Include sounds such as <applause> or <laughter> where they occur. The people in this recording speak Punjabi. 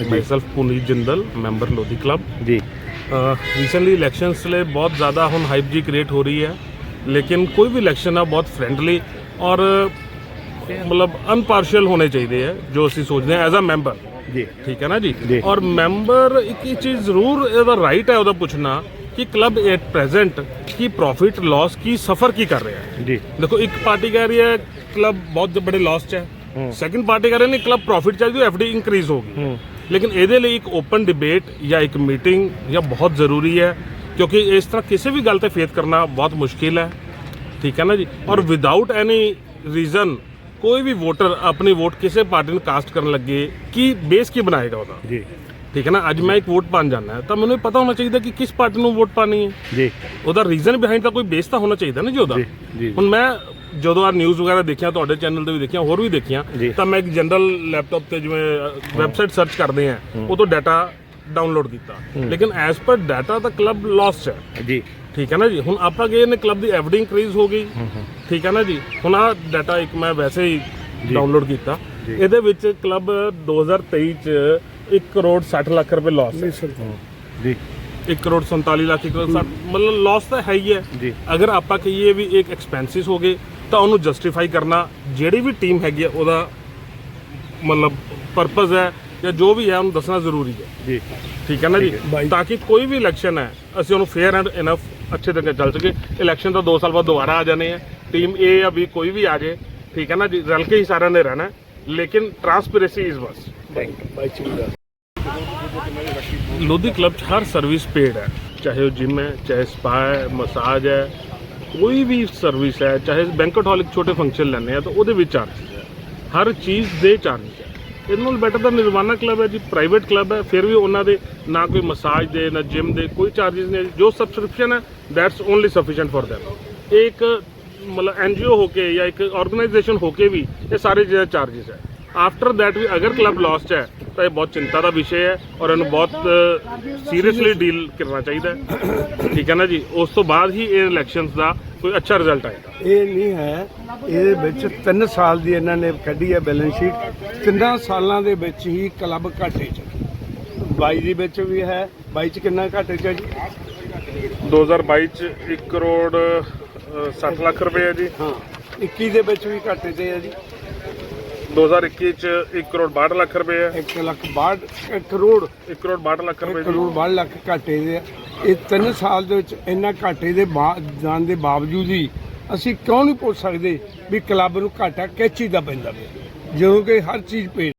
Myself Puneet Jindal member Lodhi club ji recently elections लिए बहुत ज़्यादा हम हाइप जी क्रिएट हो रही है लेकिन कोई भी इलेक्शन है बहुत फ्रेंडली और मतलब ਅਨਪਾਰਸ਼ੀਅਲ ਹੋਣੇ ਚਾਹੀਦੇ ਹੈ ਜੋ ਅਸੀਂ ਸੋਚਦੇ ਹਾਂ ਐਜ਼ ਅ ਮੈਂਬਰ ਜੀ ਠੀਕ ਹੈ ਨਾ ਜੀ ਜੀ। ਔਰ ਮੈਂਬਰ ਇੱਕ ਹੀ ਚੀਜ਼ ਜ਼ਰੂਰ ਇਹਦਾ ਰਾਈਟ ਹੈ ਉਹਦਾ ਪੁੱਛਣਾ ਕਿ ਕਲੱਬ ਐਟ ਪ੍ਰੈਜ਼ੈਂਟ ਕੀ ਪ੍ਰੋਫਿਟ ਲਾਸ ਕੀ ਸਫਰ ਕੀ ਕਰ ਰਿਹਾ ਹੈ ਜੀ ਦੇਖੋ ਇੱਕ ਪਾਰਟੀ ਕਹਿ ਰਹੀ ਹੈ ਕਲੱਬ ਬਹੁਤ ਬੜੇ ਲਾਸ 'ਚ ਹੈ ਸੈਕੰਡ ਪਾਰਟੀ ਕਹਿ ਰਹੀ ਨੇ ਕਲੱਬ ਪ੍ਰੋਫਿਟ 'ਚ ਹੈ ਜੋ ਐਫਡੀ ਇੰਕਰੀਜ਼ ਹੋਗੀ ਹੂੰ ਲੇਕਿਨ ਇਹਦੇ ਲਈ ਇੱਕ ਓਪਨ ਡਿਬੇਟ ਜਾਂ ਇੱਕ ਮੀਟਿੰਗ ਜਾਂ ਬਹੁਤ ਜ਼ਰੂਰੀ ਹੈ ਕਿਉਂਕਿ ਇਸ ਤਰ੍ਹਾਂ ਕਿਸੇ ਵੀ ਗੱਲ ਤੇ ਫੇਥ ਕਰਨਾ ਬਹੁਤ ਮੁਸ਼ਕਿਲ ਹੈ। ਠੀਕ ਹੈ ਨਾ ਜੀ? ਔਰ ਵਿਦਆਊਟ ਐਨੀ ਰੀਜ਼ਨ ਕੋਈ ਵੀ ਵੋਟਰ ਆਪਣੀ ਵੋਟ ਕਿਸੇ ਪਾਰਟੀ ਨੂੰ ਕਾਸਟ ਕਰਨ ਲੱਗੇ ਕੀ ਬੇਸ ਕੀ ਬਣਾਏਗਾ ਉਹਦਾ? ਜੀ। ਠੀਕ ਹੈ ਨਾ? ਅੱਜ ਮੈਂ ਇੱਕ ਵੋਟ ਪਾਣ ਜਾਣਾ ਹੈ ਤਾਂ ਮੈਨੂੰ ਇਹ ਪਤਾ ਹੋਣਾ ਚਾਹੀਦਾ ਕਿ ਕਿਸ ਪਾਰਟੀ ਨੂੰ ਵੋਟ ਪਾਣੀ ਹੈ। ਜੀ। ਉਹਦਾ ਰੀਜ਼ਨ ਬਿਹਾਈਂਡ ਦਾ ਕੋਈ ਬੇਸ ਤਾਂ ਹੋਣਾ ਚਾਹੀਦਾ ਨਾ ਜੀ ਉਹਦਾ। ਹੁਣ ਮੈਂ ਜਦੋਂ ਆ ਨਿਊਜ਼ ਵਗੈਰਾ ਦੇਖਿਆ ਤੁਹਾਡੇ ਚੈਨਲ ਤੇ ਵੀ ਦੇਖਿਆ ਹੋਰ ਵੀ ਦੇਖੀਆਂ। ਤਾਂ ਮੈਂ ਇੱਕ ਜਨਰਲ ਲੈਪਟਾਪ ਤੇ ਜਿਵੇਂ ਵੈਬਸਾਈਟ ਸਰਚ ਕਰਦੇ ਆ ਉਹ ਤੋਂ ਡਾਟਾ ਡਾਊਨਲੋਡ ਕੀਤਾ। ਲੇਕਿਨ ਐਸ ਪਰ ਡਾਟਾ ਤਾਂ ਕਲੱਬ ਲਾਸਟ ਹੈ। ਜੀ। ਠੀਕ ਹੈ ਨਾ ਜੀ? ਹੁਣ ਆਪਾਂ ਗਏ ਨੇ ਕਲੱਬ ਦੀ ਐਫਡੀ ਇੰਕਰੀਜ਼ ਹੋ ਗਈ। ਠੀਕ ਹੈ ਨਾ ਜੀ? ਹੁਣ ਆ ਡਾਟਾ ਇੱਕ ਮੈਂ ਵੈਸੇ ਹੀ ਡਾਊਨਲੋਡ ਕੀਤਾ। ਇਹਦੇ ਵਿੱਚ ਕਲੱਬ 2023 ਚ 1 ਕਰੋੜ 60 ਲੱਖ ਰੁਪਏ ਲਾਸ ਹੈ। ਜੀ। 1 ਕਰੋੜ 47 ਲੱਖ ਇੱਕ ਕਰੋੜ 60 ਮਤਲਬ ਲਾਸ ਤਾਂ ਹੈ ਹੀ ਹੈ। ਜੀ। ਅਗਰ ਆਪਾਂ ਕਹੀਏ ਵੀ ਇੱਕ ਐਕਸਪੈਂਸਿਸ ਹੋ ਗਏ ਤਾਂ ਉਹਨੂੰ ਜਸਟੀਫਾਈ ਕਰਨਾ ਜਿਹੜੀ ਵੀ ਟੀਮ ਹੈਗੀ ਹੈ ਉਹਦਾ ਮਤਲਬ ਪਰਪਸ ਹੈ ਜਾਂ ਜੋ ਵੀ ਹੈ ਉਹਨੂੰ ਦੱਸਣਾ ਜ਼ਰੂਰੀ ਹੈ। ਜੀ। ਠੀਕ ਹੈ ਨਾ ਜੀ? ਤਾਂ ਕਿ ਕੋਈ ਵੀ ਇਲੈਕਸ਼ਨ ਹੈ ਅਸੀਂ ਉਹਨੂੰ ਫੇਅਰ ਐਂਡ ਇਨਫ ਅੱਛੇ ਤਰੀਕੇ ਚੱਲ ਸਕੇ। ਇਲੈਕਸ਼ਨ ਤਾਂ 2 ਸਾਲ ਬਾਅਦ ਦੁਬਾਰਾ ਆ ਜਾਣੇ ਹੈ ਟੀਮ A ਜਾਂ B ਕੋਈ ਵੀ ਆ ਜਾਏ ਠੀਕ ਹੈ ਨਾ ਜੀ? ਰਲ ਕੇ ਹੀ ਸਾਰਿਆਂ ਨੇ ਰਹਿਣਾ। ਲੇਕਿਨ ਟਰਾਂਸਪੇਰੈਂਸੀ ਇਜ਼ ਬਸ ਲੋਧੀ ਕਲੱਬ 'ਚ ਹਰ ਸਰਵਿਸ ਪੇਡ ਹੈ। ਚਾਹੇ ਉਹ ਜਿਮ ਹੈ, ਚਾਹੇ ਸਪਾ ਹੈ ਮਸਾਜ ਹੈ, ਕੋਈ ਵੀ ਸਰਵਿਸ ਹੈ, ਚਾਹੇ ਬੈਂਕਟ ਹਾਲ ਇੱਕ ਛੋਟੇ ਫੰਕਸ਼ਨ ਲੈਣੇ ਆ, ਤਾਂ ਉਹਦੇ ਵਿੱਚ ਚਾਰਜ ਹੈ। ਹਰ ਚੀਜ਼ ਦੇ ਚਾਰਜ ਹੈ। ਇਹਦੇ ਨਾਲ ਬੈਟਰ ਦਾ ਨਿਰਵਾਨਾ ਕਲੱਬ ਹੈ ਜੀ ਪ੍ਰਾਈਵੇਟ ਕਲੱਬ ਹੈ, ਫਿਰ ਵੀ ਉਹਨਾਂ ਦੇ ਨਾ ਕੋਈ ਮਸਾਜ ਦੇ, ਨਾ ਜਿਮ ਦੇ ਕੋਈ ਚਾਰजेस ਨਹੀਂ ਜੋ। ਸਬਸਕ੍ਰਿਪਸ਼ਨ ਹੈ that's only sufficient for them ਇਹ ਇੱਕ ਮਤਲਬ ਐਨਜੀਓ ਹੋ ਕੇ ਜਾਂ ਇੱਕ ਆਰਗੇਨਾਈਜੇਸ਼ਨ ਹੋ ਕੇ ਵੀ ਇਹ ਸਾਰੇ ਜਿਹੜਾ ਚਾਰजेस ਹੈ। ਆਫਟਰ ਦੈਟ ਵੀ ਅਗਰ ਕਲੱਬ ਲਾਸਟ ਹੈ ਤਾਂ ਇਹ ਬਹੁਤ ਚਿੰਤਾ ਦਾ ਵਿਸ਼ੇ ਹੈ ਔਰ ਇਹਨੂੰ ਬਹੁਤ ਸੀਰੀਅਸਲੀ ਡੀਲ ਕਰਨਾ ਚਾਹੀਦਾ ਹੈ। <coughs> ਠੀਕ ਹੈ ਨਾ ਜੀ? ਉਸ ਤੋਂ ਬਾਅਦ ਹੀ ਇਹ ਇਲੈਕਸ਼ਨਸ ਦਾ ਕੋਈ ਅੱਛਾ ਰਿਜ਼ਲਟ ਆਏਗਾ। ਇਹ ਨਹੀਂ ਹੈ। ਇਹਦੇ ਵਿੱਚ 3 ਸਾਲ ਦੀ ਇਹਨਾਂ ਨੇ ਕੱਢੀ ਹੈ ਬੈਲੈਂਸ ਸ਼ੀਟ ਤਿੰਨਾਂ ਸਾਲਾਂ ਦੇ ਵਿੱਚ ਹੀ ਕਲੱਬ ਘਾਟੇ 'ਚ 22 ਦੇ ਵਿੱਚ ਵੀ ਹੈ। 22 ਚ ਕਿੰਨਾ ਘਾਟੇ 'ਚ ਹੈ ਜੀ 2022 ਚ 1 ਕਰੋੜ ਅ, 60 ਲੱਖ ਰੁਪਏ ਹੈ ਜੀ। ਹਾਂ। 21 ਦੇ ਵਿੱਚ ਵੀ ਘਾਟੇ 'ਤੇ ਹੈ ਜੀ। 2021 ਚ 1 ਕਰੋੜ 62 ਲੱਖ ਰੁਪਏ ਹੈ 1 ਲੱਖ 62 1 ਕਰੋੜ 1 ਕਰੋੜ 62 ਲੱਖ 1 ਰੁਪਏ ਜੀ ਕਰੋੜ 62 ਲੱਖ ਘਾਟੇ ਦੇ ਆ। ਇਹ 3 ਸਾਲ ਦੇ ਵਿੱਚ ਇੰਨਾ ਘਾਟੇ ਦੇ ਬਾ- ਜਾਣ ਦੇ ਬਾਵਜੂਦ ਹੀ ਅਸੀਂ ਕਿਉਂ ਨਹੀਂ ਪੁੱਛ ਸਕਦੇ ਵੀ ਕਲੱਬ ਨੂੰ ਘਾਟਾ ਕਿਸ ਚੀਜ਼ ਦਾ ਪੈਂਦਾ ਪਿਆ? ਜਦੋਂ ਕਿ ਹਰ ਚੀਜ਼ ਪੇ